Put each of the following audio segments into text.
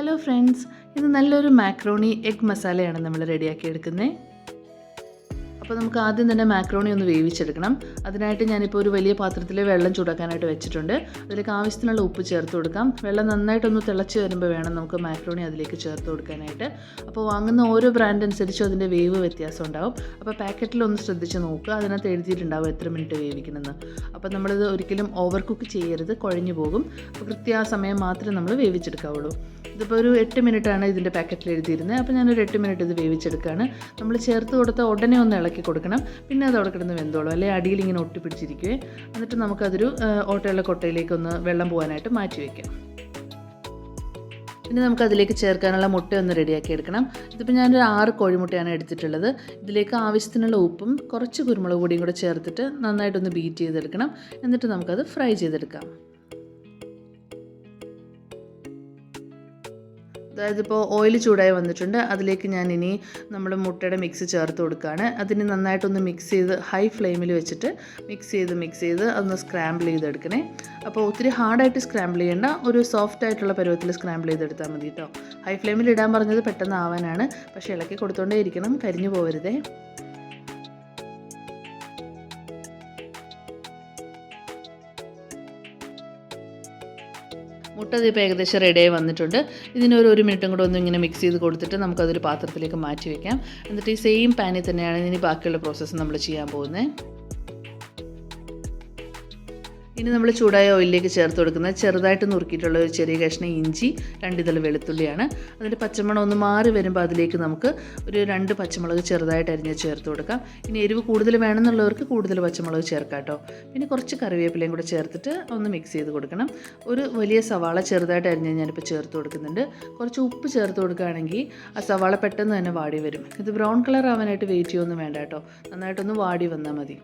Hello friends ഇത് നല്ലൊരു macaroni egg മസാലയാണ് നമ്മൾ റെഡിയാക്കി എടുക്കുന്നത് അപ്പോൾ നമുക്ക് ആദ്യം തന്നെ മാക്രോണി ഒന്ന് വേവിച്ചെടുക്കണം. അതിനായിട്ട് ഞാനിപ്പോൾ ഒരു വലിയ പാത്രത്തിൽ വെള്ളം ചൂടാക്കാനായിട്ട് വെച്ചിട്ടുണ്ട്. അതിലേക്ക് ആവശ്യത്തിനുള്ള ഉപ്പ് ചേർത്ത് കൊടുക്കാം. വെള്ളം നന്നായിട്ടൊന്ന് തിളച്ച് വരുമ്പോൾ വേണം നമുക്ക് മാക്രോണി അതിലേക്ക് ചേർത്ത് കൊടുക്കാനായിട്ട്. അപ്പോൾ വാങ്ങുന്ന ഓരോ ബ്രാൻഡ് അനുസരിച്ചും അതിന്റെ വേവ് വ്യത്യാസം ഉണ്ടാവും. അപ്പോൾ പാക്കറ്റിൽ ഒന്ന് ശ്രദ്ധിച്ച് നോക്കുക. അതിനകത്ത് എഴുതിയിട്ടുണ്ടാവും എത്ര മിനിറ്റ് വേവിക്കണമെന്ന് അപ്പോൾ നമ്മളിത് ഒരിക്കലും ഓവർ കുക്ക് ചെയ്യരുത്. കുഴഞ്ഞു പോകും. അപ്പോൾ കൃത്യ സമയം മാത്രമേ നമ്മൾ വേവിച്ചെടുക്കാവുള്ളൂ. ഇതിപ്പോൾ ഒരു എട്ട് മിനിറ്റാണ് ഇതിന്റെ പാക്കറ്റിൽ എഴുതിയിരുന്നത്. അപ്പോൾ ഞാനൊരു എട്ട് മിനിറ്റ് ഇത് വേവിച്ചെടുക്കുകയാണ് നമ്മൾ ചേർത്ത് കൊടുത്ത ഉടനെ ഒന്ന് ഇളക്കി കൊടുക്കണം. പിന്നെ അത് അവിടെ കിടന്ന് വെന്തോളും. അല്ലെങ്കിൽ അടിയിൽ ഇങ്ങനെ ഒട്ടിപ്പിടിച്ചിരിക്കുകയെ എന്നിട്ട് നമുക്കതൊരു ഓട്ടയുള്ള കൊട്ടയിലേക്ക് ഒന്ന് വെള്ളം പോകാനായിട്ട് മാറ്റി വയ്ക്കാം പിന്നെ നമുക്ക് അതിലേക്ക് ചേർക്കാനുള്ള മുട്ട ഒന്ന് റെഡിയാക്കി എടുക്കണം. ഇതിപ്പോൾ ഞാനൊരു ആറ് കോഴിമുട്ടയാണ് എടുത്തിട്ടുള്ളത്. ഇതിലേക്ക് ആവശ്യത്തിനുള്ള ഉപ്പും കുറച്ച് കുരുമുളക് പൊടിയും കൂടെ ചേർത്തിട്ട് നന്നായിട്ടൊന്ന് ബീറ്റ് ചെയ്തെടുക്കണം. എന്നിട്ട് നമുക്കത് ഫ്രൈ ചെയ്തെടുക്കാം. അതായത് ഇപ്പോൾ ഓയിൽ ചൂടായി വന്നിട്ടുണ്ട്. അതിലേക്ക് ഞാൻ ഇനി നമ്മൾ മുട്ടയുടെ മിക്സ് ചേർത്ത് കൊടുക്കുകയാണ് അതിന് നന്നായിട്ടൊന്ന് മിക്സ് ചെയ്ത് ഹൈ ഫ്ലെയിമിൽ വെച്ചിട്ട് മിക്സ് ചെയ്ത് മിക്സ് ചെയ്ത് അതൊന്ന് സ്ക്രാമ്പിൾ ചെയ്തെടുക്കണേ. അപ്പോൾ ഒത്തിരി ഹാർഡായിട്ട് സ്ക്രാമ്പിൾ ചെയ്യേണ്ട. ഒരു സോഫ്റ്റ് ആയിട്ടുള്ള പരുവത്തിൽ സ്ക്രാമ്പിൾ ചെയ്തെടുത്താൽ മതി കേട്ടോ ഹൈ ഫ്ലെയിമിൽ ഇടാൻ പറഞ്ഞത് പെട്ടെന്ന് ആവാനാണ് പക്ഷേ ഇളക്കി കൊടുത്തോണ്ടേ ഇരിക്കണം. കരിഞ്ഞു പോകരുതേ മുട്ട ഇതിപ്പോൾ ഏകദേശം റെഡിയായി വന്നിട്ടുണ്ട്. ഇതിനൊരു ഒരു മിനിറ്റും കൂടെ ഒന്ന് ഇങ്ങനെ മിക്സ് ചെയ്ത് കൊടുത്തിട്ട് നമുക്കതൊരു പാത്രത്തിലേക്ക് മാറ്റി വയ്ക്കാം എന്നിട്ട് ഈ സെയിം പാനിൽ തന്നെയാണ് ഇനി ബാക്കിയുള്ള പ്രോസസ്സ് നമ്മൾ ചെയ്യാൻ പോകുന്നത്. ഇനി നമ്മൾ ചൂടായ ഓയിലിലേക്ക് ചേർത്ത് കൊടുക്കുന്ന ചെറുതായിട്ട് നുറുക്കിയിട്ടുള്ള ഒരു ചെറിയ കഷ്ണം ഇഞ്ചി രണ്ട് രണ്ടിതൾ വെളുത്തുള്ളിയാണ്. അതിന്റെ പച്ചമണം ഒന്ന് മാറി വരുമ്പോൾ അതിലേക്ക് നമുക്ക് ഒരു രണ്ട് പച്ചമുളക് ചെറുതായിട്ട് അരിഞ്ഞ് ചേർത്ത് കൊടുക്കാം. ഇനി എരിവ് കൂടുതൽ വേണമെന്നുള്ളവർക്ക് കൂടുതൽ പച്ചമുളക് ചേർക്കാം കേട്ടോ. പിന്നെ കുറച്ച് കറിവേപ്പിലയും കൂടെ ചേർത്തിട്ട് ഒന്ന് മിക്സ് ചെയ്ത് കൊടുക്കണം. ഒരു വലിയ സവാള ചെറുതായിട്ട് അരിഞ്ഞ് ഞാനിപ്പോൾ ചേർത്ത് കൊടുക്കുന്നുണ്ട്. കുറച്ച് ഉപ്പ് ചേർത്ത് കൊടുക്കുകയാണെങ്കിൽ ആ സവാള പെട്ടെന്ന് തന്നെ വാടി വരും. ഇത് ബ്രൗൺ കളർ ആവാനായിട്ട് വെയിറ്റ് ചെയ്യൊന്നും വേണ്ട കേട്ടോ. നന്നായിട്ടൊന്ന് വാടി വന്നാൽ മതി.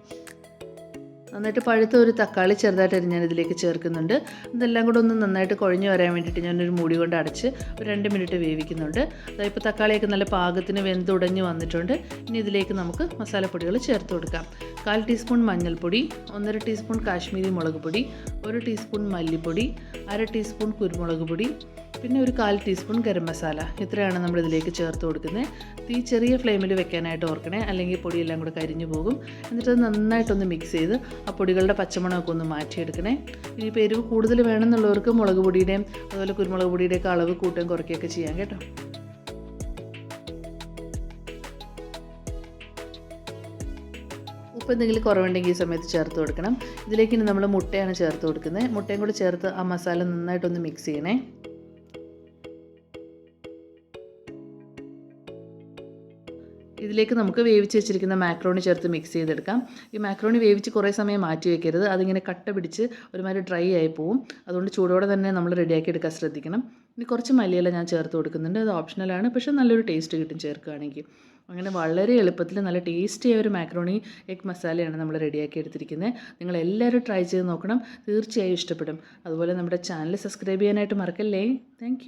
നന്നായിട്ട് പഴുത്ത ഒരു തക്കാളി ചെറുതായിട്ട് ഞാൻ ഇതിലേക്ക് ചേർക്കുന്നുണ്ട്. ഇതെല്ലാം കൂടെ ഒന്ന് നന്നായിട്ട് കുഴഞ്ഞു വരാൻ വേണ്ടിയിട്ട് ഞാനൊരു മൂടി കൊണ്ട് അടച്ച് ഒരു രണ്ട് മിനിറ്റ് വേവിക്കുന്നുണ്ട്. അതായത് ഇപ്പോൾ തക്കാളിയൊക്കെ നല്ല പാകത്തിന് വെന്തുടഞ്ഞ് വന്നിട്ടുണ്ട്. ഇനി ഇതിലേക്ക് നമുക്ക് മസാലപ്പൊടികൾ ചേർത്ത് കൊടുക്കാം. കാൽ ടീസ്പൂൺ മഞ്ഞൾപ്പൊടി ഒന്നര ടീസ്പൂൺ കാശ്മീരി മുളക് പൊടി ഒരു ടീസ്പൂൺ മല്ലിപ്പൊടി അര ടീസ്പൂൺ കുരുമുളക് പൊടി പിന്നെ ഒരു കാൽ ടീസ്പൂൺ ഗരം മസാല. ഇത്രയാണ് നമ്മൾ ഇതിലേക്ക് ചേർത്ത് കൊടുക്കുന്നത്. തീ ചെറിയ ഫ്ലെയിമിൽ വെക്കാനായിട്ട് ഓർക്കണേ. അല്ലെങ്കിൽ പൊടിയെല്ലാം കൂടെ കരിഞ്ഞു പോകും. എന്നിട്ട് അത് നന്നായിട്ടൊന്ന് മിക്സ് ചെയ്ത് ആ പൊടികളുടെ പച്ചമണമൊക്കെ ഒന്ന് മാറ്റിയെടുക്കണേ. ഇനിയിപ്പോൾ എരിവ് കൂടുതൽ വേണമെന്നുള്ളവർക്ക് മുളക് പൊടിയുടെയും അതുപോലെ കുരുമുളക് പൊടിയുടെയൊക്കെ അളവ് കൂട്ടുകയും കുറയ്ക്കുകയൊക്കെ ചെയ്യാം കേട്ടോ. ഉപ്പ് എന്തെങ്കിലും കുറവുണ്ടെങ്കിൽ ഈ സമയത്ത് ചേർത്ത് കൊടുക്കണം. ഇതിലേക്ക് ഇനി നമ്മൾ മുട്ടയാണ് ചേർത്ത് കൊടുക്കുന്നത്. മുട്ടയും കൂടി ചേർത്ത് ആ മസാല നന്നായിട്ടൊന്ന് മിക്സ് ചെയ്യണേ. ഇതിലേക്ക് നമുക്ക് വേവിച്ച് വെച്ചിരിക്കുന്ന മാക്രോണി ചേർത്ത് മിക്സ് ചെയ്തെടുക്കാം. ഈ മാക്രോണി വേവിച്ച് കുറേ സമയം മാറ്റി വെക്കരുത്. അതിങ്ങനെ കട്ട പിടിച്ച് ഒരുമാതിരി ഡ്രൈ ആയി പോവും. അതുകൊണ്ട് ചൂടോടെ തന്നെ നമ്മൾ റെഡിയാക്കി എടുക്കാൻ ശ്രദ്ധിക്കണം. ഇനി കുറച്ച് മല്ലിയില ഞാൻ ചേർത്ത് കൊടുക്കുന്നുണ്ട്. അത് ഓപ്ഷണലാണ് പക്ഷേ നല്ലൊരു ടേസ്റ്റ് കിട്ടും ചേർക്കുകയാണെങ്കിൽ. അങ്ങനെ വളരെ എളുപ്പത്തിൽ നല്ല ടേസ്റ്റി ആയ ഒരു മാക്രോണി എഗ് മസാലയാണ് നമ്മൾ റെഡിയാക്കി എടുത്തിരിക്കുന്നത്. നിങ്ങൾ എല്ലാവരും ട്രൈ ചെയ്ത് നോക്കണം. തീർച്ചയായും ഇഷ്ടപ്പെടും. അതുപോലെ നമ്മുടെ ചാനൽ സബ്സ്ക്രൈബ് ചെയ്യാനായിട്ട് മറക്കല്ലേ? താങ്ക്